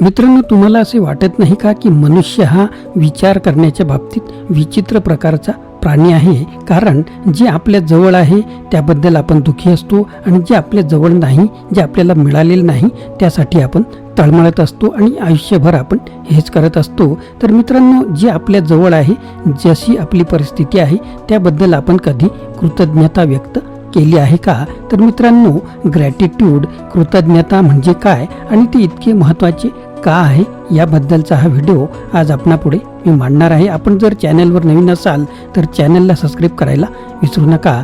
मित्रांनो तुम्हाला असे वाटत नाही का की मनुष्य हा विचार करण्याच्या बाबतीत विचित्र प्रकारचा प्राणी आहे? कारण जे आपल्या जवळ आहे त्याबद्दल आपण दुःखी असतो आणि जे आपल्या जवळ नाही जे आपल्याला मिळालेलं नाही त्यासाठी आपण तळमळत असतो आणि आयुष्यभर आपण हेच करत असतो. तर मित्रांनो जे आपल्या जवळ आहे जशी आपली परिस्थिती आहे त्याबद्दल आपण कधी कृतज्ञता व्यक्त केली आहे का? तर मित्रांनो ग्रॅटिट्यूड कृतज्ञता म्हणजे काय? आणि ते इतके महत्त्वाचे का आहे याबद्दलचा हा व्हिडिओ आज आपणापुढे मी मांडणार आहे. आपण जर चॅनलवर नवीन असाल तर चॅनलला सबस्क्राईब करायला विसरू नका.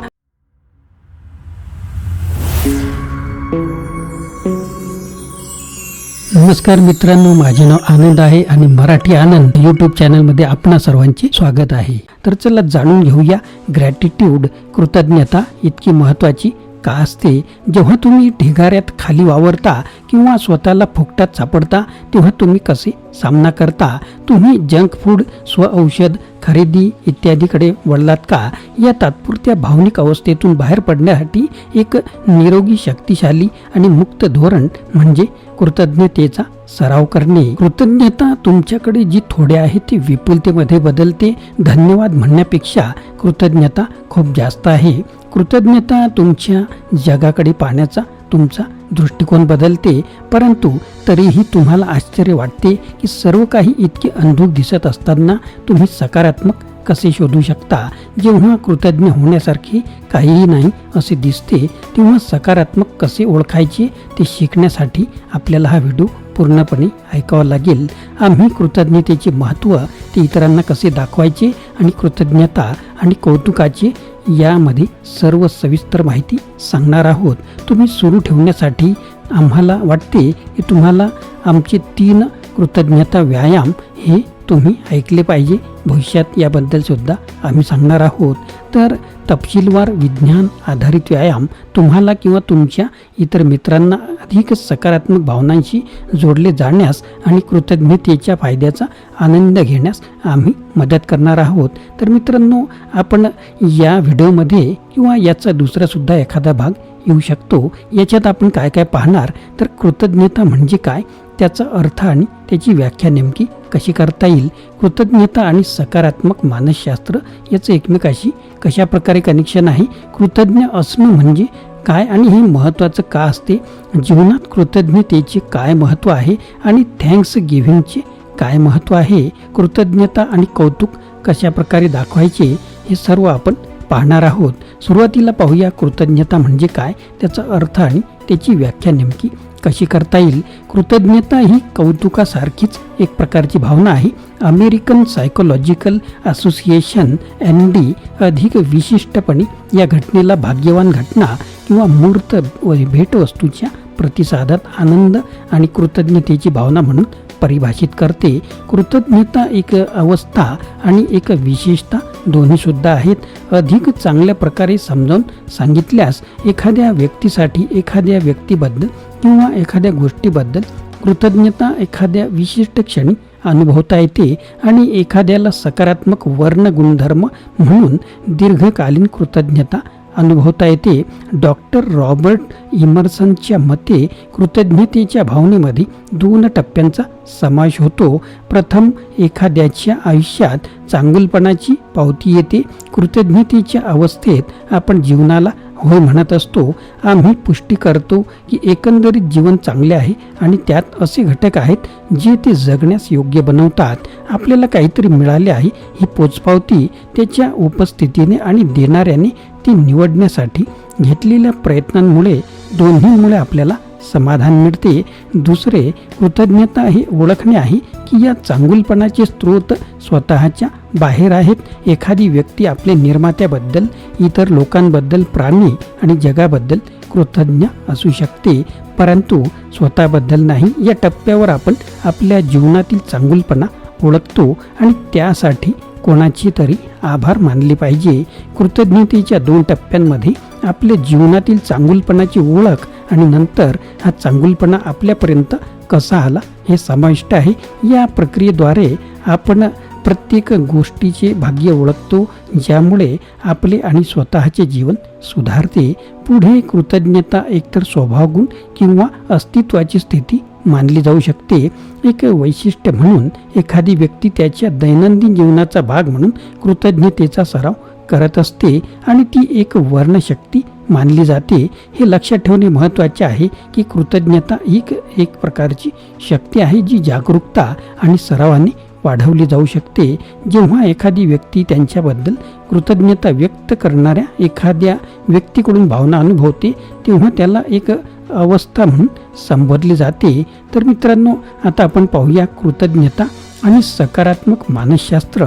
नमस्कार मित्रांनो माझे नाव आनंद आहे आणि मराठी आनंद यूट्यूब चॅनलमध्ये आपणा सर्वांचे स्वागत आहे. तर चला जाणून घेऊया. ग्रॅटिट्यूड कृतज्ञता इतकी महत्त्वाची का असते? जेव्हा तुम्ही ढिगाऱ्यात खाली वावरता किंवा स्वतःला फुकटात सापडता तेव्हा तुम्ही कसे सामना करता? तुम्ही जंक फूड स्व औषध खरेदी इत्यादीकडे वळलात का? या तात्पुरत्या भावनिक अवस्थेतून बाहेर पडण्यासाठी एक निरोगी शक्तिशाली आणि मुक्त धोरण म्हणजे कृतज्ञतेचा सराव करणे. कृतज्ञता तुमच्याकडे जी थोडे आहे ती विपुलतेमध्ये बदलते. धन्यवाद म्हणण्यापेक्षा कृतज्ञता खूप जास्त आहे. कृतज्ञता तुमच्या जगाकडे पाहण्याचा तुमचा दृष्टिकोन बदलते परंतु तरीही तुम्हाला आश्चर्य वाटते की सर्व काही इतके अंधुक दिसत असताना तुम्ही सकारात्मक कसे शोधू शकता? जेव्हा कृतज्ञ होण्यासारखे काहीही नाही असे दिसते तेव्हा सकारात्मक कसे ओळखायचे ते शिकण्यासाठी आपल्याला हा व्हिडिओ पूर्णपणे ऐकावा लागेल. आम्ही कृतज्ञतेचे महत्त्व ते इतरांना कसे दाखवायचे आणि कृतज्ञता आणि कौतुकाचे यामध्ये सर्व सविस्तर माहिती सांगणार आहोत. तुम्ही सुरू ठेवण्यासाठी आम्हाला वाटते की तुम्हाला आमचे तीन कृतज्ञता व्यायाम हे तुम्ही ऐकले पाहिजे. भविष्यात याबद्दल सुद्धा आम्ही सांगणार आहोत. तर तपशीलवार विज्ञान आधारित व्यायाम तुम्हाला किंवा तुमच्या इतर मित्रांना अधिक सकारात्मक भावनांशी जोडले जाण्यास आणि कृतज्ञतेच्या फायद्याचा आनंद घेण्यास आम्ही मदत करणार आहोत. तर मित्रांनो आपण या व्हिडिओमध्ये किंवा याचा दुसरासुद्धा एखादा भाग येऊ शकतो. याच्यात आपण काय काय पाहणार? तर कृतज्ञता म्हणजे काय? त्याचा अर्थ आणि त्याची व्याख्या नेमकी कशी करता येईल? कृतज्ञता आणि सकारात्मक मानसशास्त्र याचं एकमेकाशी कशा प्रकारे कनेक्शन आहे? कृतज्ञ असणं म्हणजे काय आणि हे महत्त्वाचं का असते? जीवनात कृतज्ञतेचे काय महत्त्व आहे आणि थँक्स गिव्हिंगचे काय महत्त्व आहे? कृतज्ञता आणि कौतुक कशा प्रकारे दाखवायचे? हे सर्व आपण पाहणार आहोत. सुरुवातीला पाहूया कृतज्ञता म्हणजे काय? त्याचा अर्थ आणि त्याची व्याख्या नेमकी कशी करता येईल? कृतज्ञता ही कौतुकासारखीच एक प्रकारची भावना आहे. American psychological association N D अधिक विशिष्टपणे या घटनेला भाग्यवान घटना किंवा मूर्त भेटवस्तूच्या प्रतिसादात आनंद आणि कृतज्ञतेची भावना म्हणून परिभाषित करते. कृतज्ञता एक अवस्था आणि एक विशेषता दोन्हीसुद्धा आहेत. अधिक चांगल्या प्रकारे समजावून सांगितल्यास एखाद्या व्यक्तीसाठी एखाद्या व्यक्तीबद्दल किंवा एखाद्या गोष्टीबद्दल कृतज्ञता एखाद्या विशिष्ट क्षणी अनुभवता येते आणि एखाद्याला सकारात्मक वर्ण गुणधर्म म्हणून दीर्घकालीन कृतज्ञता अनुभवता येते. डॉक्टर रॉबर्ट इमर्सनच्या मते कृतज्ञतेच्या भावनेमध्ये दोन टप्प्यांचा समावेश होतो. प्रथम एखाद्याच्या आयुष्यात चांगुलपणाची पावती येते. कृतज्ञतेच्या अवस्थेत आपण जीवनाला होय म्हणत असतो आम्ही पुष्टी करतो की एकंदरीत जीवन चांगले आहे आणि त्यात असे घटक आहेत जे ते जगण्यास योग्य बनवतात. आपल्याला काहीतरी मिळाले आहे ही पोचपावती त्याच्या उपस्थितीने आणि देणाऱ्याने ती निवडण्यासाठी घेतलेल्या प्रयत्नांमुळे दोन्हीमुळे आपल्याला समाधान मिळते. दुसरे कृतज्ञता हे ओळखणे आहे की या चांगुलपणाचे स्रोत स्वतःच्या बाहेर आहेत. एखादी व्यक्ती आपल्या निर्मात्याबद्दल इतर लोकांबद्दल प्राणी आणि जगाबद्दल कृतज्ञ असू शकते. परंतु स्वतःबद्दल नाही या टप्प्यावर आपण आपल्या जीवनातील चांगुलपणा ओळखतो आणि त्यासाठी कोणाची तरी आभार मानले पाहिजे. कृतज्ञतेच्या दोन टप्प्यांमध्ये आपल्या जीवनातील चांगुलपणाची ओळख आणि नंतर हा चांगुलपणा आपल्यापर्यंत कसा आला हे समाविष्ट आहे. या प्रक्रियेद्वारे आपण प्रत्येक गोष्टीचे भाग्य ओळखतो ज्यामुळे आपले आणि स्वतःचे जीवन सुधारते. पुढे कृतज्ञता एकतर स्वभावगुण किंवा अस्तित्वाची स्थिती मानली जाऊ शकते. एक वैशिष्ट्य म्हणून एखादी व्यक्ती त्याच्या दैनंदिन जीवनाचा भाग म्हणून कृतज्ञतेचा सराव करत असते आणि ती एक वर्णशक्ती मानली जाते हे लक्षात ठेवणे महत्त्वाचे आहे की कृतज्ञता ही एक एक प्रकारची शक्ती आहे जी जागरूकता आणि सरावाने वाढवली जाऊ शकते. जेव्हा एखादी व्यक्ती त्यांच्याबद्दल कृतज्ञता व्यक्त करणाऱ्या एखाद्या व्यक्तीकडून भावना अनुभवते तेव्हा त्याला एक अवस्था म्हणून संबोधले जाते. तर मित्रांनो आता आपण पाहूया कृतज्ञता आणि सकारात्मक मानसशास्त्र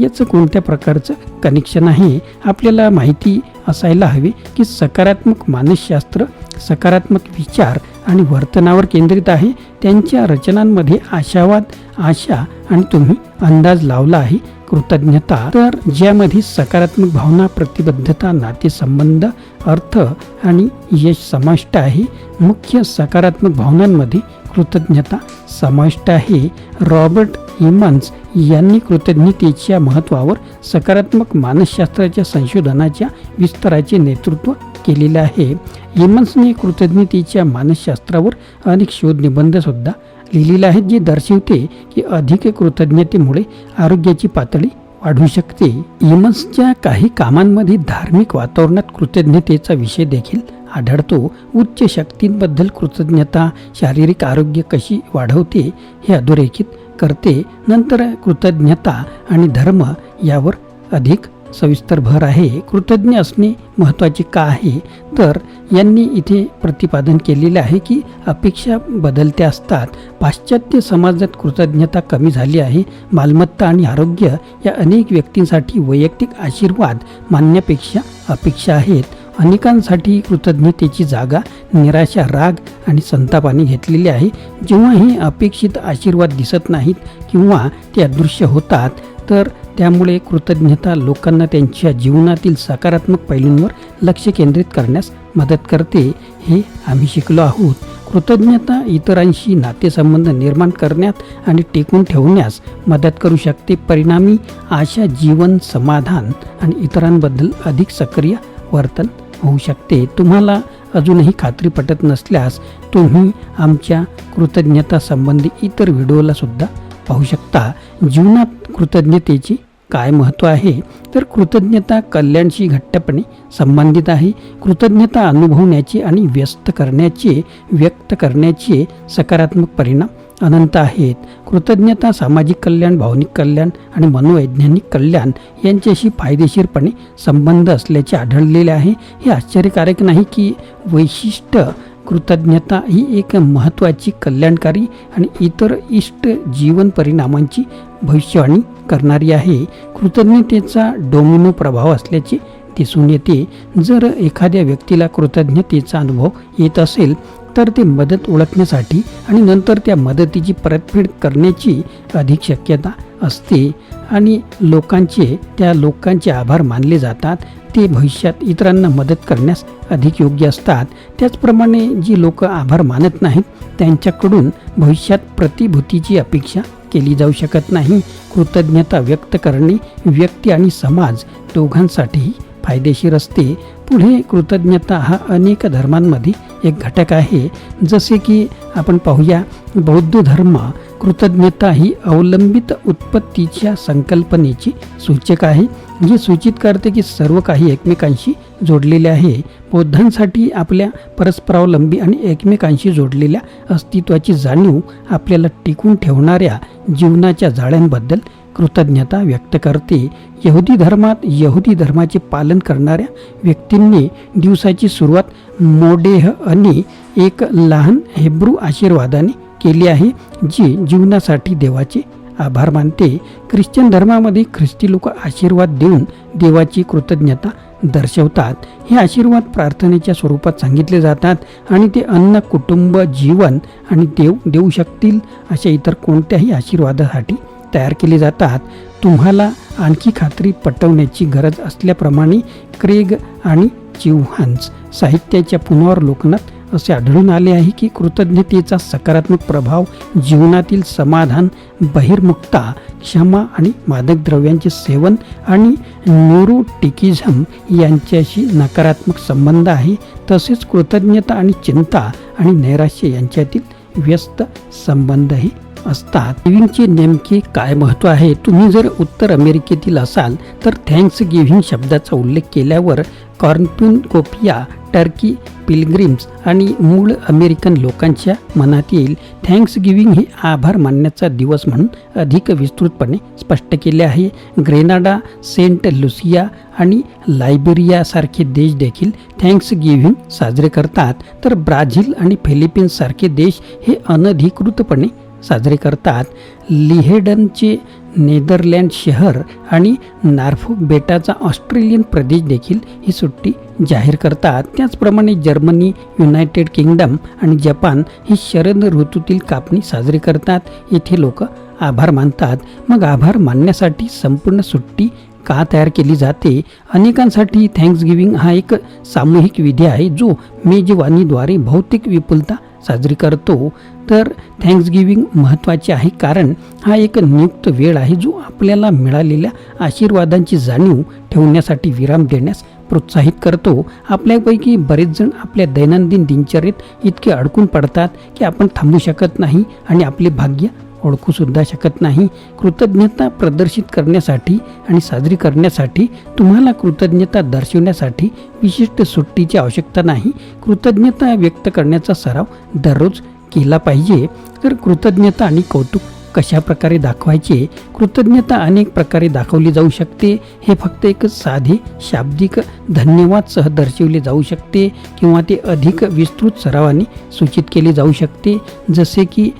याचं कोणत्या प्रकारचं कनेक्शन आहे? आपल्याला माहिती असायला हवे की सकारात्मक मानसशास्त्र सकारात्मक विचार आणि वर्तनावर केंद्रित आहे. त्यांच्या रचनांमध्ये आशावाद आशा आणि तुम्ही अंदाज लावला आहे. कृतज्ञता. तर ज्यामध्ये सकारात्मक भावना प्रतिबद्धता नातेसंबंध अर्थ आणि यश समाविष्ट आहे. मुख्य सकारात्मक भावनांमध्ये कृतज्ञता समाविष्ट आहे. रॉबर्ट इमन्स यांनी कृतज्ञतेच्या महत्त्वावर सकारात्मक मानसशास्त्राच्या संशोधनाच्या विस्ताराचे नेतृत्व केलेले आहे. इमन्सने कृतज्ञतेच्या मानसशास्त्रावर अनेक शोधनिबंधसुद्धा लिहिलेले आहेत जे दर्शवते की अधिक कृतज्ञतेमुळे आरोग्याची पातळी वाढू शकते. इमन्सच्या काही कामांमध्ये धार्मिक वातावरणात कृतज्ञतेचा विषय देखील आढळतो. उच्च शक्तींबद्दल कृतज्ञता शारीरिक आरोग्य कशी वाढवते हे अधोरेखित करते. नंतर कृतज्ञता आणि धर्म यावर अधिक सविस्तर भर आहे. कृतज्ञ असणे महत्त्वाचे का आहे? तर यांनी इथे प्रतिपादन केलेले आहे की अपेक्षा बदलत्या असतात. पाश्चात्य समाजात कृतज्ञता कमी झाली आहे. मालमत्ता आणि आरोग्य या अनेक व्यक्तींसाठी वैयक्तिक आशीर्वाद मानण्यापेक्षा अपेक्षा आहेत. अनेकांसाठी कृतज्ञतेची जागा निराशा राग आणि संतापाने घेतलेली आहे. जेव्हा हे अपेक्षित आशीर्वाद दिसत नाहीत किंवा ते अदृश्य होतात तर त्यामुळे कृतज्ञता लोकांना त्यांच्या जीवनातील सकारात्मक पैलूंवर लक्ष केंद्रित करण्यास मदत करते हे आम्ही शिकलो आहोत. कृतज्ञता इतरांशी नातेसंबंध निर्माण करण्यात आणि टिकून ठेवण्यास मदत करू शकते. परिणामी आशा जीवन समाधान आणि इतरांबद्दल अधिक सक्रिय वर्तन होऊ शकते. तुम्हाला अजूनही खात्री पटत नसल्यास तुम्ही आमच्या कृतज्ञता संबंधी इतर व्हिडिओला सुद्धा पाहू शकता. जीवनात कृतज्ञतेची काय महत्त्व आहे? तर कृतज्ञता कल्याणशी घट्टपणे संबंधित आहे. कृतज्ञता अनुभवण्याचे आणि व्यस्त करण्याचे व्यक्त करण्याचे सकारात्मक परिणाम अनंत आहेत. कृतज्ञता सामाजिक कल्याण भावनिक कल्याण आणि मनोवैज्ञानिक कल्याण यांच्याशी फायदेशीरपणे संबंध असल्याचे आढळलेले आहे. हे आश्चर्यकारक नाही की वैशिष्ट्य कृतज्ञता ही एक महत्त्वाची कल्याणकारी आणि इतर इष्ट जीवन परिणामांची भविष्यवाणी करणारी आहे. कृतज्ञतेचा डोमिनो प्रभाव असल्याचे दिसून येते. जर एखाद्या व्यक्तीला कृतज्ञतेचा अनुभव येत असेल तर ते मदत ओळखण्यासाठी आणि नंतर त्या मदतीची परतफेड करण्याची अधिक शक्यता असते आणि लोकांचे त्या लोकांचे आभार मानले जातात. ते भविष्यात इतरांना मदत करण्यास अधिक योग्य असतात. त्याचप्रमाणे जी लोक आभार मानत नाहीत त्यांच्याकडून भविष्यात प्रतिभूतीची अपेक्षा केली जाऊ शकत नाही. कृतज्ञता व्यक्त करणे व्यक्ती आणि समाज दोघांसाठीही फायदेशीर असते. पुढे कृतज्ञता हा अनेक धर्मांमध्ये एक घटक आहे. जसे की आपण पाहूया बौद्ध धर्म कृतज्ञता ही अवलंबित उत्पत्तीच्या संकल्पनेची सूचक आहे जे सूचित करते की सर्व काही एकमेकांशी जोडलेले आहे. बौद्धांसाठी आपल्या परस्परावलंबी आणि एकमेकांशी जोडलेल्या अस्तित्वाची जाणीव आपल्याला टिकून ठेवणाऱ्या जीवनाच्या जाळ्यांबद्दल कृतज्ञता व्यक्त करते. यहुदी धर्मात यहुदी धर्माचे पालन करणाऱ्या व्यक्तींनी दिवसाची सुरुवात मोडेह आणि एक लहान हेब्रू आशीर्वादाने केली आहे जी जीवनासाठी देवाचे आभार मानते. ख्रिश्चन धर्मामध्ये ख्रिस्ती लोक आशीर्वाद देऊन देवाची कृतज्ञता दर्शवतात. हे आशीर्वाद प्रार्थनेच्या स्वरूपात सांगितले जातात आणि ते अन्न कुटुंब जीवन आणि देव देऊ शकतील अशा इतर कोणत्याही आशीर्वादासाठी तयार केले जातात. तुम्हाला आणखी खात्री पटवण्याची गरज असल्याप्रमाणे क्रेग आणि चिव्हान्स साहित्याच्या पुनरावलोकनात असे आढळून आले आहे की कृतज्ञतेचा सकारात्मक प्रभाव जीवनातील समाधान बहिर्मुक्ता क्षमा आणि मादक द्रव्यांचे सेवन आणि न्यूरोटिकिझम यांच्याशी नकारात्मक संबंध आहे. तसेच कृतज्ञता आणि चिंता आणि नैराश्य यांच्यातील व्यस्त संबंधही असतात. गिव्हिंगचे नेमके काय महत्त्व आहे? तुम्ही जर उत्तर अमेरिकेतील असाल तर थँक्स गिव्हिंग शब्दाचा उल्लेख केल्यावर कॉर्नपिन कोपिया टर्की पिलग्रिम्स आणि मूळ अमेरिकन लोकांच्या मनात येईल. थँक्स गिव्हिंग हे आभार मानण्याचा दिवस म्हणून अधिक विस्तृतपणे स्पष्ट केले आहे. ग्रेनाडा सेंट लुसिया आणि लायबेरियासारखे देश देखील थँक्स गिव्हिंग साजरे करतात. तर ब्राझील आणि फिलिपिन्ससारखे देश हे अनधिकृतपणे साजरे करतात. लिहेडनचे नेदरलँड शहर आणि नार्फोक बेटाचा ऑस्ट्रेलियन प्रदेश देखील ही सुट्टी जाहीर करतात. त्याचप्रमाणे जर्मनी युनायटेड किंगडम आणि जपान ही शरद ऋतूतील कापणी साजरी करतात. येथे लोक आभार मानतात. मग आभार मानण्यासाठी संपूर्ण सुट्टी का तयार केली जाते? अनेकांसाठी थँक्सगिव्हिंग हा एक सामूहिक विधी आहे जो मेजवानीद्वारे भौतिक विपुलता साजरी करतो तर थँक्सगिविंग महत्त्वाचे आहे. कारण हा एक नियुक्त वेळ आहे जो आपल्याला मिळालेल्या आशीर्वादांची जाणीव ठेवण्यासाठी विराम देण्यास प्रोत्साहित करतो. आपल्यापैकी बरेच जण आपल्या दैनंदिन दिनचर्येत इतके अडकून पडतात की आपण थांबू शकत नाही आणि आपले भाग्य ओळखूसुद्धा शकत नाही. कृतज्ञता प्रदर्शित करण्यासाठी आणि साजरी करण्यासाठी तुम्हाला कृतज्ञता दर्शवण्यासाठी विशिष्ट सुट्टीची आवश्यकता नाही. कृतज्ञता व्यक्त करण्याचा सराव दररोज केला पाहिजे. तर कृतज्ञता आणि कौतुक कशा प्रकारे दाखवायचे? कृतज्ञता अनेक प्रकारे दाखवली जाऊ शकते. हे फक्त एक साधे शाब्दिक धन्यवादसह दर्शवले जाऊ शकते किंवा ते अधिक विस्तृत सरावाने सूचित केले जाऊ शकते. जसे की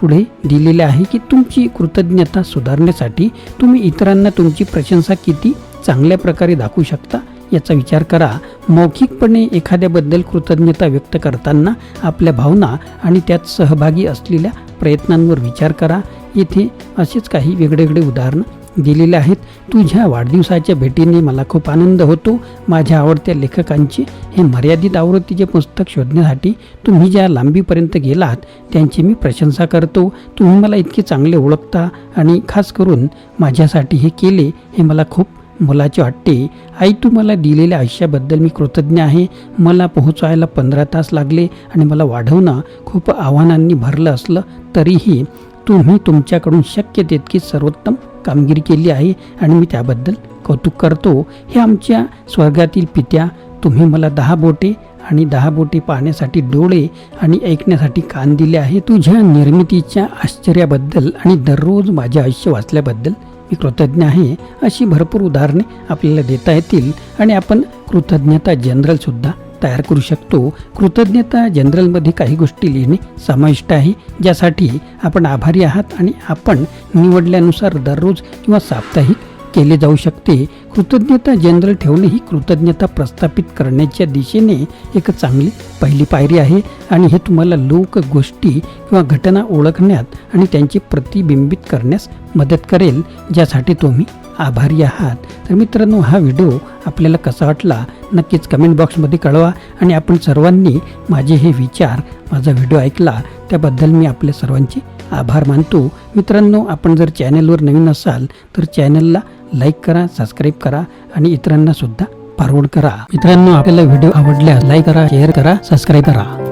पुढे दिलेले आहे की तुमची कृतज्ञता सुधारण्यासाठी तुम्ही इतरांना तुमची प्रशंसा किती चांगल्या प्रकारे दाखवू शकता याचा विचार करा. मौखिकपणे एखाद्याबद्दल कृतज्ञता व्यक्त करताना आपल्या भावना आणि त्यात सहभागी असलेल्या प्रयत्नांवर विचार करा. येथे असेच काही वेगळेवेगळे उदाहरणं दिलेले आहेत. तुझ्या वाढदिवसाच्या भेटीने मला खूप आनंद होतो. माझ्या आवडत्या लेखकांचे हे मर्यादित आवृत्तीचे पुस्तक शोधण्यासाठी तुम्ही ज्या लांबीपर्यंत गेलात त्यांची मी प्रशंसा करतो. तुम्ही मला इतके चांगले ओळखता आणि खास करून माझ्यासाठी हे केले हे मला खूप मुलाचे वाटते. आई तू मला दिलेल्या आयुष्याबद्दल मी कृतज्ञ आहे. मला पोहोचायला पंधरा तास लागले आणि मला वाढवणं खूप आव्हानांनी भरलं असलं तरीही तुम्ही तुमच्याकडून शक्य तितकी सर्वोत्तम कामगिरी केली आहे आणि मी त्याबद्दल कौतुक करतो. हे आमच्या स्वर्गातील पित्या तुम्ही मला दहा बोटे आणि दहा बोटे पाहण्यासाठी डोळे आणि ऐकण्यासाठी कान दिले आहे. तुझ्या निर्मितीच्या आश्चर्याबद्दल आणि दररोज माझे आयुष्य वाचल्याबद्दल मी कृतज्ञ आहे. अशी भरपूर उदाहरणे आपल्याला देता येतील आणि आपण कृतज्ञता जनरलसुद्धा तयार करू शकतो. कृतज्ञता जनरलमध्ये काही गोष्टी लिहिणे समाविष्ट आहे ज्यासाठी आपण आभारी आहात आणि आपण निवडल्यानुसार दररोज किंवा साप्ताहिक केले जाऊ शकते. कृतज्ञता जनरल ठेवणे ही कृतज्ञता प्रस्थापित करण्याच्या दिशेने एक चांगली पहिली पायरी आहे आणि हे तुम्हाला लोक गोष्टी किंवा घटना ओळखण्यात आणि त्यांचे प्रतिबिंबित करण्यास मदत करेल ज्यासाठी तुम्ही आभारी आहात. तर मित्रांनो हा व्हिडिओ आपल्याला कसा वाटला नक्कीच कमेंट बॉक्समध्ये कळवा आणि आपण सर्वांनी माझे हे विचार माझा व्हिडिओ ऐकला त्याबद्दल मी आपल्या सर्वांचे आभार मानतो. मित्रांनो आपण जर चॅनलवर नवीन असाल तर चॅनलला लाईक करा सबस्क्राईब करा आणि इतरांनासुद्धा फॉरवर्ड करा. मित्रांनो आपल्याला व्हिडिओ आवडल्यास लाईक करा शेअर करा सबस्क्राईब करा.